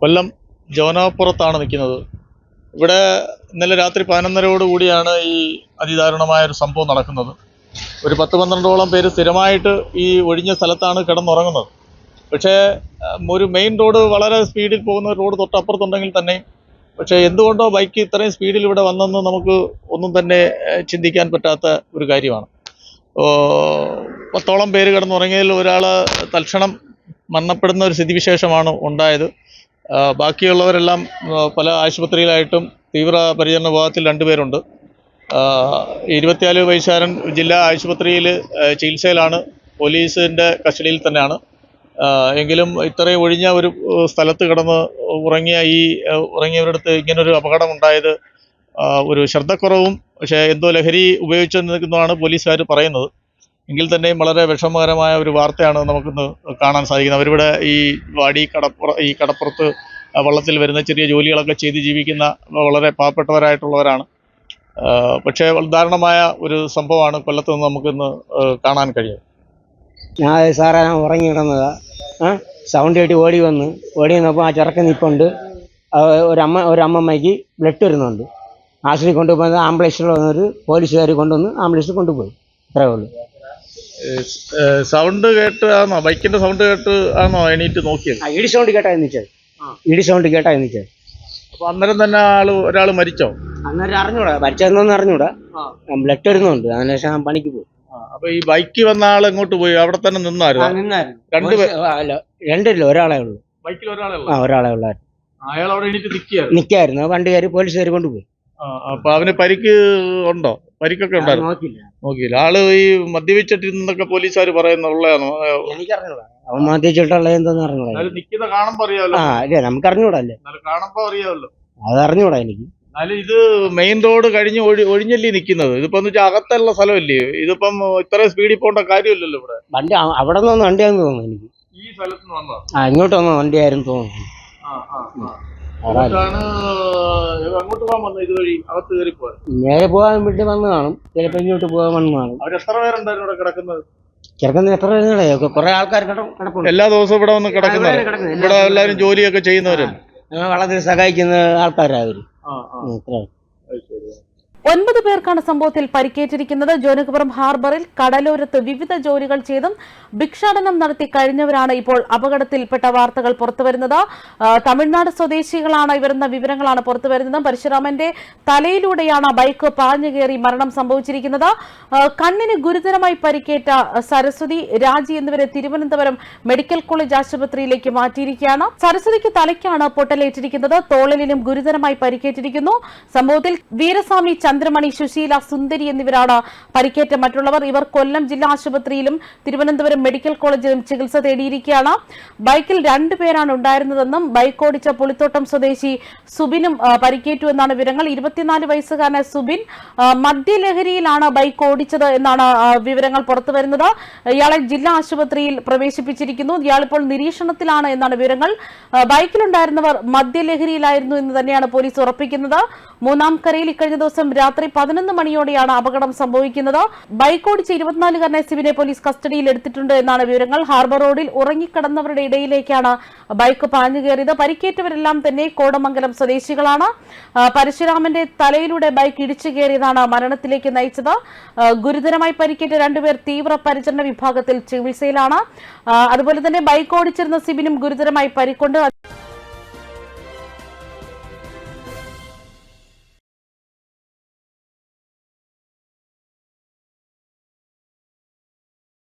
കൊല്ലം ജോനാപ്പുറത്താണ് നിൽക്കുന്നത്. ഇവിടെ ഇന്നലെ രാത്രി പതിനൊന്നരയോടുകൂടിയാണ് ഈ അതിദാരുണമായ ഒരു സംഭവം നടക്കുന്നത്. ഒരു പത്ത് പന്ത്രണ്ടോളം പേര് സ്ഥിരമായിട്ട് ഈ ഒഴിഞ്ഞ സ്ഥലത്താണ് കിടന്നുറങ്ങുന്നത്. പക്ഷേ ഒരു മെയിൻ റോഡ് വളരെ സ്പീഡിൽ പോകുന്ന റോഡ് തൊട്ടപ്പുറത്തുണ്ടെങ്കിൽ തന്നെ പക്ഷേ എന്തുകൊണ്ടോ ബൈക്ക് ഇത്രയും സ്പീഡിൽ ഇവിടെ വന്നെന്ന് നമുക്ക് ഒന്നും തന്നെ ചിന്തിക്കാൻ പറ്റാത്ത ഒരു കാര്യമാണ്. പത്തോളം പേര് കിടന്നുറങ്ങിയതിൽ ഒരാൾ തൽക്ഷണം മരണപ്പെടുന്ന ഒരു സ്ഥിതിവിശേഷമാണ് ഉണ്ടായത്. ബാക്കിയുള്ളവരെല്ലാം പല ആശുപത്രിയിലായിട്ടും തീവ്ര പരിചരണ വിഭാഗത്തിൽ രണ്ടുപേരുണ്ട്. ഇരുപത്തിനാല് വയസ്സുകാരൻ ജില്ലാ ആശുപത്രിയിൽ ചികിത്സയിലാണ് പോലീസിന്റെ കസ്റ്റഡിയിൽ തന്നെയാണ്. എങ്കിലും ഇത്രയും ഒഴിഞ്ഞ ഒരു സ്ഥലത്ത് കിടന്ന് ഉറങ്ങിയ ഈ ഉറങ്ങിയവരടുത്ത് ഇങ്ങനൊരു അപകടമുണ്ടായത് ഒരു ശ്രദ്ധക്കുറവും പക്ഷേ എന്തോ ലഹരി ഉപയോഗിച്ചെന്നാണ് പോലീസുകാർ പറയുന്നത്. എങ്കിൽ തന്നെയും വളരെ വിഷമകരമായ ഒരു വാർത്തയാണ് നമുക്കിന്ന് കാണാൻ സാധിക്കുന്നത്. അവരിവിടെ ഈ വാടി കടപ്പുറ ഈ കടപ്പുറത്ത് വള്ളത്തിൽ വരുന്ന ചെറിയ ജോലികളൊക്കെ ചെയ്ത് ജീവിക്കുന്ന വളരെ പാവപ്പെട്ടവരായിട്ടുള്ളവരാണ്. പക്ഷേ ദാരുണമായ ഒരു സംഭവമാണ് കൊല്ലത്ത് നിന്ന് നമുക്കിന്ന് കാണാൻ കഴിയുന്നത്. ഞാൻ സാറേ ഞാൻ ഉറങ്ങി കിടന്നതാ ആ സൗണ്ട് കേട്ട് ഓടി വന്ന് ഓടി വന്നപ്പോൾ ആ ചെറുക്കൻ നിൽപ്പുണ്ട് ഒരമ്മ ഒരമ്മമ്മയ്ക്ക് ബ്ലഡ് വരുന്നുണ്ട്. ആശുപത്രി കൊണ്ടുപോകുന്നത് ആംബുലൻസിൽ വന്നൊരു പോലീസുകാർ കൊണ്ടുവന്ന് ആംബുലൻസിൽ കൊണ്ടുപോയി. അത്രേ ഉള്ളൂ. സൗണ്ട് കേട്ട് ആണോ ബൈക്കിന്റെ സൗണ്ട് കേട്ട് ആണോ എണീറ്റ് നോക്കിയത്? ഇടി സൗണ്ട് കേട്ടാ എന്നിച്ചത് ഇടി സൗണ്ട് കേട്ടാ എന്നിച്ചത് അപ്പൊ അന്നേരം തന്നെ ആൾ ഒരാൾ മരിച്ചോ? അന്നേരം അറിഞ്ഞൂടാ. മരിച്ചതെന്നൊന്നും അറിഞ്ഞൂടാ. ബ്ലഡ് വരുന്നുണ്ട്. അതിനുശേഷം ഞാൻ പണിക്ക് പോയി. അപ്പൊ ഈ ബൈക്ക് വന്ന ആൾ എങ്ങോട്ട് പോയി? അവിടെ തന്നെ ആ, നിന്നായിരുന്നു രണ്ട് അല്ല രണ്ടില്ല ഒരാളെ ഉള്ളൂ. ബൈക്കിൽ ഒരാളെ ആ ഒരാളെ ഉള്ളായിരുന്നു. അയാൾ അവിടെ എണീറ്റ് നിൽക്കുകയായിരുന്നു നിൽക്കായിരുന്നു വണ്ടിക്കാർ പോലീസുകാർ കൊണ്ടുപോയി. അപ്പൊ അവന് പരിക്ക് ഉണ്ടോ? പരിക്കൊക്കെ ഉണ്ടായിരുന്നു? നോക്കിയില്ല. ആൾ ഈ മദ്യപിച്ചിട്ടിരുന്നൊക്കെ പോലീസുകാർ പറയുന്നുള്ളതാണോ എനിക്കറിഞ്ഞൂടാ. അവൻ മാറ്റിച്ചിട്ടുള്ള എന്തെന്ന് അറിഞ്ഞൂടാ നിക്കുന്ന കാണുമ്പോ അറിയാമല്ലോ ആ അല്ലേ നമുക്ക് അറിഞ്ഞൂടാ അല്ലേ കാണുമ്പോ അറിയാമല്ലോ അത് അറിഞ്ഞൂടാ എനിക്ക്. എന്നാലും ഇത് മെയിൻ റോഡ് കഴിഞ്ഞ് ഒഴി ഒഴിഞ്ഞല്ലേ നിൽക്കുന്നത് ഇതിപ്പോ എന്ന് വെച്ചാൽ അകത്തുള്ള സ്ഥലമല്ലേ? ഇതിപ്പം ഇത്ര സ്പീഡിൽ പോകേണ്ട കാര്യമില്ലല്ലോ ഇവിടെ. വണ്ടി അവിടെ നിന്ന് വണ്ടിയാന്ന് തോന്നുന്നു എനിക്ക്. ഈ സ്ഥലത്ത് നിന്ന് വന്നോ ആ ഇങ്ങോട്ട് വന്ന വണ്ടിയായിരുന്നു തോന്നുന്നു. ആ ആ. അങ്ങോട്ട് പോകാൻ വന്നത് ഇതുവഴി? അകത്ത് കയറി പോകാൻ? നേരെ പോകാൻ വേണ്ടി വന്ന് കാണും. ചിലപ്പോൾ ഇങ്ങോട്ട് പോകാൻ വന്ന് കാണും. അവർ എത്ര പേരുണ്ടായിരുന്നു ഇവിടെ കിടക്കുന്നത്? എത്ര പേരുകളെ കുറെ ആൾക്കാർ എല്ലാ ദിവസവും ഇവിടെ വന്ന് കിടക്കുന്നത്. ഇവിടെ എല്ലാരും എല്ലാവരും ജോലിയൊക്കെ ചെയ്യുന്നവരും. വളരെ സഹായിക്കുന്ന ആൾക്കാരാ അവർ. ആ ആ ഉം, ഇത്രേ. അത് ശരി ഒൻപത് പേർക്കാണ് സംഭവത്തിൽ പരിക്കേറ്റിരിക്കുന്നത്. ജോനകപുരം ഹാർബറിൽ കടലോരത്ത് വിവിധ ജോലികൾ ചെയ്തും ഭിക്ഷാടനം നടത്തി കഴിഞ്ഞവരാണ് ഇപ്പോൾ അപകടത്തിൽപ്പെട്ട വാർത്തകൾ പുറത്തുവരുന്നത്. തമിഴ്നാട് സ്വദേശികളാണ് ഇവരെന്ന വിവരങ്ങളാണ് പുറത്തുവരുന്നത്. പരശുരാമന്റെ തലയിലൂടെയാണ് ബൈക്ക് പാഞ്ഞു കയറി മരണം സംഭവിച്ചിരിക്കുന്നത്. കണ്ണിന് ഗുരുതരമായി പരിക്കേറ്റ സരസ്വതി രാജി എന്നിവരെ തിരുവനന്തപുരം മെഡിക്കൽ കോളേജ് ആശുപത്രിയിലേക്ക് മാറ്റിയിരിക്കുകയാണ്. സരസ്വതിക്ക് തലയ്ക്കാണ് പൊട്ടലേറ്റിരിക്കുന്നത്. തോളലിനും ഗുരുതരമായി പരിക്കേറ്റിരിക്കുന്നു. സംഭവത്തിൽ വീരസ്വാമി ചന്ദ്രമണി സുശീല സുന്ദരി എന്നിവരാണ് പരിക്കേറ്റ മറ്റുള്ളവർ. ഇവർ കൊല്ലം ജില്ലാ ആശുപത്രിയിലും തിരുവനന്തപുരം മെഡിക്കൽ കോളേജിലും ചികിത്സ തേടിയിരിക്കുകയാണ്. ബൈക്കിൽ രണ്ടുപേരാണ് ഉണ്ടായിരുന്നതെന്നും ബൈക്ക് ഓടിച്ച പുളിത്തോട്ടം സ്വദേശി സുബിനും പരിക്കേറ്റു എന്നാണ് വിവരങ്ങൾ. ഇരുപത്തിനാല് വയസ്സുകാരനായ സുബിൻ മദ്യലഹരിയിലാണ് ബൈക്ക് ഓടിച്ചത് എന്നാണ് വിവരങ്ങൾ പുറത്തുവരുന്നത് ഇയാളെ ജില്ലാ ആശുപത്രിയിൽ പ്രവേശിപ്പിച്ചിരിക്കുന്നു. ഇയാളിപ്പോൾ നിരീക്ഷണത്തിലാണ് എന്നാണ് വിവരങ്ങൾ. ബൈക്കിലുണ്ടായിരുന്നവർ മദ്യലഹരിയിലായിരുന്നു എന്ന് തന്നെയാണ് പോലീസ് ഉറപ്പിക്കുന്നത്. മൂന്നാം കരയിൽ ഇക്കഴിഞ്ഞ ദിവസം രാത്രി പതിനൊന്ന് മണിയോടെയാണ് അപകടം സംഭവിക്കുന്നത്. ബൈക്ക് ഓടിച്ച ഇരുപത്തിനാലുകാരനെ സിവിനെ പോലീസ് കസ്റ്റഡിയിൽ എടുത്തിട്ടുണ്ട് എന്നാണ് വിവരങ്ങൾ. ഹാർബർ റോഡിൽ ഉറങ്ങിക്കിടന്നവരുടെ ഇടയിലേക്കാണ് ബൈക്ക് പാഞ്ഞു കയറിയത്. പരിക്കേറ്റവരെല്ലാം തന്നെ കോടമംഗലം സ്വദേശികളാണ്. പരശുരാമന്റെ തലയിലൂടെ ബൈക്ക് ഇടിച്ചു കയറിയതാണ് മരണത്തിലേക്ക് നയിച്ചത്. ഗുരുതരമായി പരിക്കേറ്റ രണ്ടുപേർ തീവ്ര പരിചരണ വിഭാഗത്തിൽ ചികിത്സയിലാണ്. അതുപോലെ തന്നെ ബൈക്ക് ഓടിച്ചിരുന്ന സിബിനും ഗുരുതരമായി പരിക്കൊണ്ട്.